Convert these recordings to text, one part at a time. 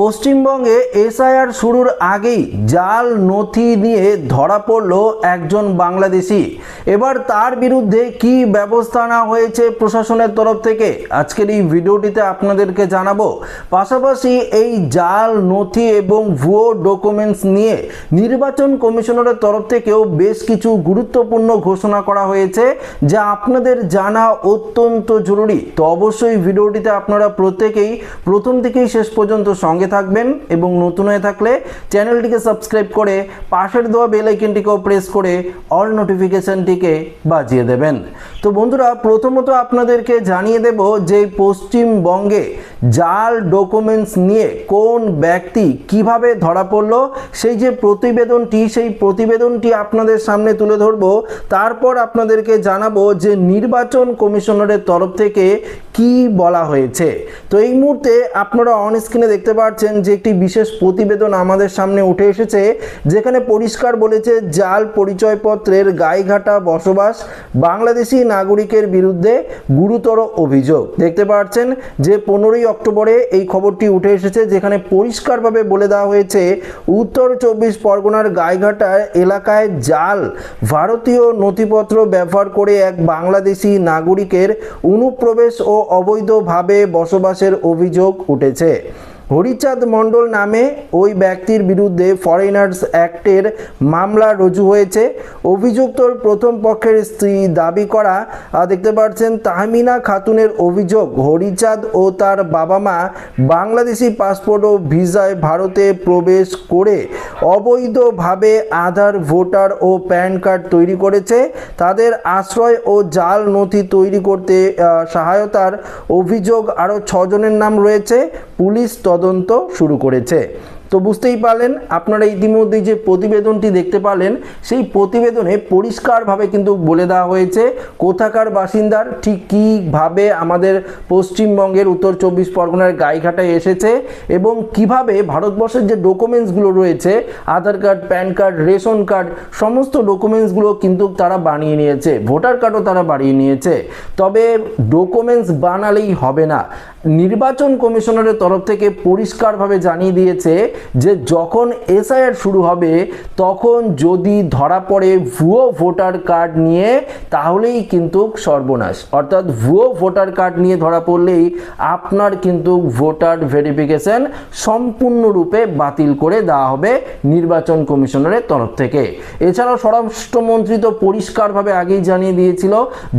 পশ্চিমবঙ্গে এসআইআর শুরুর আগেই জাল, নথি নিয়ে ধরা পড়ল একজন বাংলাদেশি। এবার তার বিরুদ্ধে কি ব্যবস্থা নেওয়া হয়েছে প্রশাসনের তরফ থেকে, আজকের এই ভিডিওটিতে আপনাদেরকে জানাব। পাশাপাশি এই জাল, নথি এবং ভুয়ো ডকুমেন্টস নিয়ে নির্বাচন কমিশনারের তরফ থেকেও বেশ কিছু গুরুত্বপূর্ণ ঘোষণা করা হয়েছে, যা আপনাদের জানা অত্যন্ত জরুরি। তো অবশ্যই ভিডিওটিতে আপনারা প্রত্যেকেই প্রথম থেকেই শেষ পর্যন্ত সঙ্গে থাকবেন এবং নতুন হয়ে থাকলে চ্যানেলটিকে সাবস্ক্রাইব করে পাশের দেওয়া বেল আইকনটিকেও প্রেস করে অল নোটিফিকেশনটিকে বাজিয়ে দেবেন। তো বন্ধুরা, প্রথমত আপনাদেরকে জানিয়ে দেব যে পশ্চিমবঙ্গে জাল ডকুমেন্টস নিয়ে কোন ব্যক্তি কীভাবে ধরা পড়ল, সেই যে প্রতিবেদনটি, সেই প্রতিবেদনটি আপনাদের সামনে তুলে ধরব। তারপর আপনাদেরকে জানাব যে নির্বাচন কমিশনারের তরফ থেকে কি বলা হয়েছে। তো এই মুহূর্তে আপনারা অন স্ক্রিনে দেখতে পাচ্ছেন যে একটি বিশেষ প্রতিবেদন আমাদের সামনে উঠে এসেছে, যেখানে পরিষ্কার বলেছে জাল পরিচয়পত্রের গাইঘাটা বসবাস বাংলাদেশি নাগরিকের বিরুদ্ধে গুরুতর অভিযোগ। দেখতে পাচ্ছেন যে পনেরোই অক্টোবরে এই খবরটি উঠে এসেছে, যেখানে পরিষ্কারভাবে বলে দেওয়া হয়েছে, উত্তর চব্বিশ পরগনার গাইঘাটা এলাকায় জাল ভারতীয় নথিপত্র ব্যবহার করে এক বাংলাদেশি নাগরিকের অনুপ্রবেশ ও অবৈধভাবে বসবাসের অভিযোগ উঠেছে। হরিচাঁদ মণ্ডল নামে ওই ব্যক্তির বিরুদ্ধে ফরেনার্স অ্যাক্টের মামলা রুজু হয়েছে। অভিযুক্তর প্রথম পক্ষের স্ত্রী দাবি করা দেখতে পাচ্ছেন তাহমিনা খাতুনের অভিযোগ, হরিচাঁদ ও তার বাবা মা বাংলাদেশি পাসপোর্ট ও ভিসায় ভারতে প্রবেশ করে অবৈধভাবে আধার, ভোটার ও প্যান কার্ড তৈরি করেছে। তাদের আশ্রয় ও জাল নথি তৈরি করতে সহায়তার অভিযোগ আরও ছজনের নাম রয়েছে। পুলিশ তদন্ত শুরু করেছে। তো বুঝতেই পারলেন, আপনারা ইতিমধ্যেই যে প্রতিবেদনটি দেখতে পারলেন, সেই প্রতিবেদনে পরিষ্কারভাবে কিন্তু বলে দেওয়া হয়েছে, কোথাকার বাসিন্দার, ঠিক কীভাবে আমাদের পশ্চিমবঙ্গের উত্তর চব্বিশ পরগনার গাইঘাটায় এসেছে এবং কীভাবে ভারতবর্ষের যে ডকুমেন্টসগুলো রয়েছে, Aadhaar card, PAN card, ration card, সমস্ত ডকুমেন্টসগুলো কিন্তু তারা বানিয়ে নিয়েছে, ভোটার কার্ডও তারা বানিয়ে নিয়েছে। তবে ডকুমেন্টস বানালেই হবে না। নির্বাচন কমিশনারের তরফ থেকে পরিষ্কারভাবে জানিয়ে দিয়েছে যে যখন এসআইআর শুরু হবে, তখন যদি ধরা পড়ে ভুয়ো ভোটার কার্ড নিয়ে, তাহলেই কিন্তু সর্বনাশ। অর্থাৎ ভুয়ো ভোটার কার্ড নিয়ে ধরা পড়লেই আপনার কিন্তু ভোটার ভেরিফিকেশন সম্পূর্ণরূপে বাতিল করে দেওয়া হবে নির্বাচন কমিশনারের তরফ থেকে। এছাড়াও স্বরাষ্ট্রমন্ত্রী তো পরিষ্কারভাবে আগেই জানিয়ে দিয়েছিল,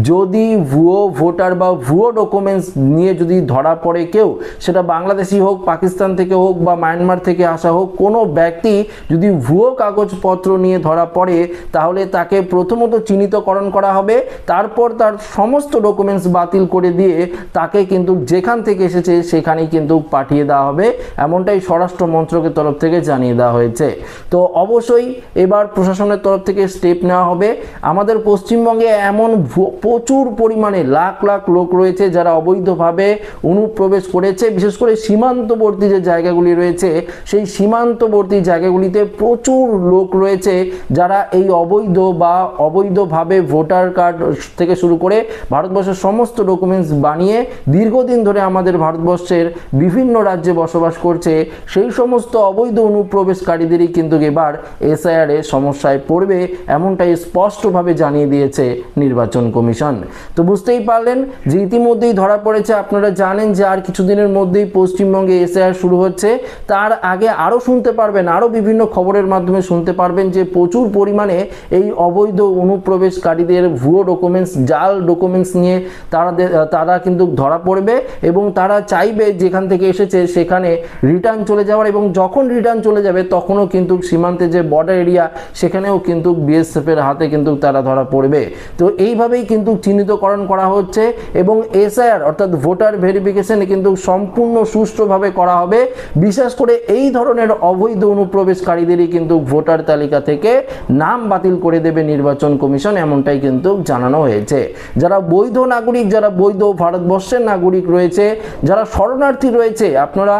যদি ভুয়ো ভোটার বা ভুয়ো ডকুমেন্টস নিয়ে যদি ধরা পড়ে কেউ, সেটা বাংলাদেশি হোক, পাকিস্তান থেকে হোক বা মায়ানমার থেকে আসা হোক, কোনো ব্যক্তি যদি ভুয়ো কাগজপত্র নিয়ে ধরা পড়ে, তাহলে তাকে প্রথমত চিহ্নিতকরণ করা হবে, তারপর তার সমস্ত ডকুমেন্টস বাতিল করে দিয়ে তাকে কিন্তু যেখান থেকে এসেছে সেখানেই কিন্তু পাঠিয়ে দেওয়া হবে, এমনটাই স্বরাষ্ট্র মন্ত্রকের তরফ থেকে জানিয়ে দেওয়া হয়েছে। তো অবশ্যই এবার প্রশাসনের তরফ থেকে স্টেপ নেওয়া হবে। আমাদের পশ্চিমবঙ্গে এমন প্রচুর পরিমাণে লাখ লাখ লোক রয়েছে যারা অবৈধভাবে অনুপ্রবেশ করেছে, বিশেষ করে সীমান্তবর্তী যে জায়গাগুলি রয়েছে, সেই সীমান্তবর্তী জায়গাগুলিতে প্রচুর লোক রয়েছে যারা এই অবৈধ বা অবৈধভাবে ভোটার কার্ড থেকে শুরু করে ভারতবর্ষের সমস্ত ডকুমেন্টস বানিয়ে দীর্ঘদিন ধরে আমাদের ভারতবর্ষের বিভিন্ন রাজ্যে বসবাস করছে। সেই সমস্ত অবৈধ অনুপ্রবেশকারীদেরই কিন্তু এবার এসআইআরে সমস্যায় পড়বে, এমনটাই স্পষ্টভাবে জানিয়ে দিয়েছে নির্বাচন কমিশন। তো বুঝতেই পারলেন যে ইতিমধ্যেই ধরা পড়েছে, আপনারা জানেন যে আর কিছুদিনের মধ্যেই পশ্চিমবঙ্গে এসআইআর শুরু হচ্ছে, তার আগে আরও শুনতে পারবেন, আরও বিভিন্ন খবরের মাধ্যমে শুনতে পারবেন যে প্রচুর পরিমাণে এই অবৈধ অনুপ্রবেশকারীদের ভুয়ো ডকুমেন্টস জাল ডকুমেন্টস নিয়ে তারা তারা কিন্তু ধরা পড়বে এবং তারা চাইবে যেখান থেকে এসেছে সেখানে রিটার্ন চলে যাওয়ার এবং যখন রিটার্ন চলে যাবে তখনও কিন্তু সীমান্তে যে বর্ডার এরিয়া সেখানেও কিন্তু বিএসএফের হাতে কিন্তু তারা ধরা পড়বে। তো এইভাবেই কিন্তু চিহ্নিতকরণ করা হচ্ছে এবং এসআইআর অর্থাৎ ভোটার ভেরিফিকেশনে কিন্তু সম্পূর্ণ সুষ্ঠুভাবে করা হবে। বিশেষ করে এই ধরনের অবৈধ অনুপ্রবেশকারীদেরই কিন্তু ভোটার তালিকা থেকে নাম বাতিল করে দেবে নির্বাচন কমিশন, এমনটাই কিন্তু জানানো হয়েছে। যারা বৈধ নাগরিক, যারা বৈধ ভারতবর্ষের নাগরিক রয়েছে, যারা শরণার্থী রয়েছে, আপনারা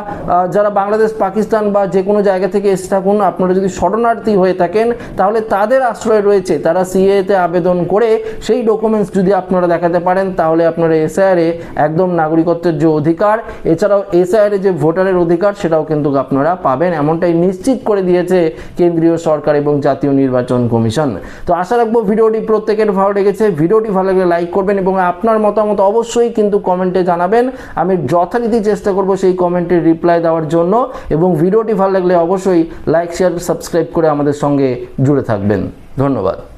যারা বাংলাদেশ, পাকিস্তান বা যে কোনো জায়গা থেকে এসে থাকুন, আপনারা যদি শরণার্থী হয়ে থাকেন, তাহলে তাদের আশ্রয় রয়েছে। তারা সিএতে আবেদন করে সেই ডকুমেন্টস যদি আপনারা দেখাতে পারেন, তাহলে আপনারা এসআইআরে একদম নাগরিকত্বের যে অধিকার। এছাড়াও এসআইআর যে ভোটারের অধিকার, সেটাও কিন্তু আপনারা পাবেন। এমনটাই নিশ্চিত করে দিয়েছে কেন্দ্রীয় সরকার এবং জাতীয় নির্বাচন কমিশন। তো আশা রাখব ভিডিওটি প্রত্যেকের ভালো লেগেছে। ভিডিওটি ভালো লাগলে লাইক করবেন এবং আপনার মতামত অবশ্যই কিন্তু কমেন্টে জানাবেন। আমি যথারীতি চেষ্টা করব সেই কমেন্টের রিপ্লাই দেওয়ার জন্য এবং ভিডিওটি ভালো লাগলে অবশ্যই লাইক, শেয়ার, সাবস্ক্রাইব করে আমাদের সঙ্গে জুড়ে থাকবেন। ধন্যবাদ।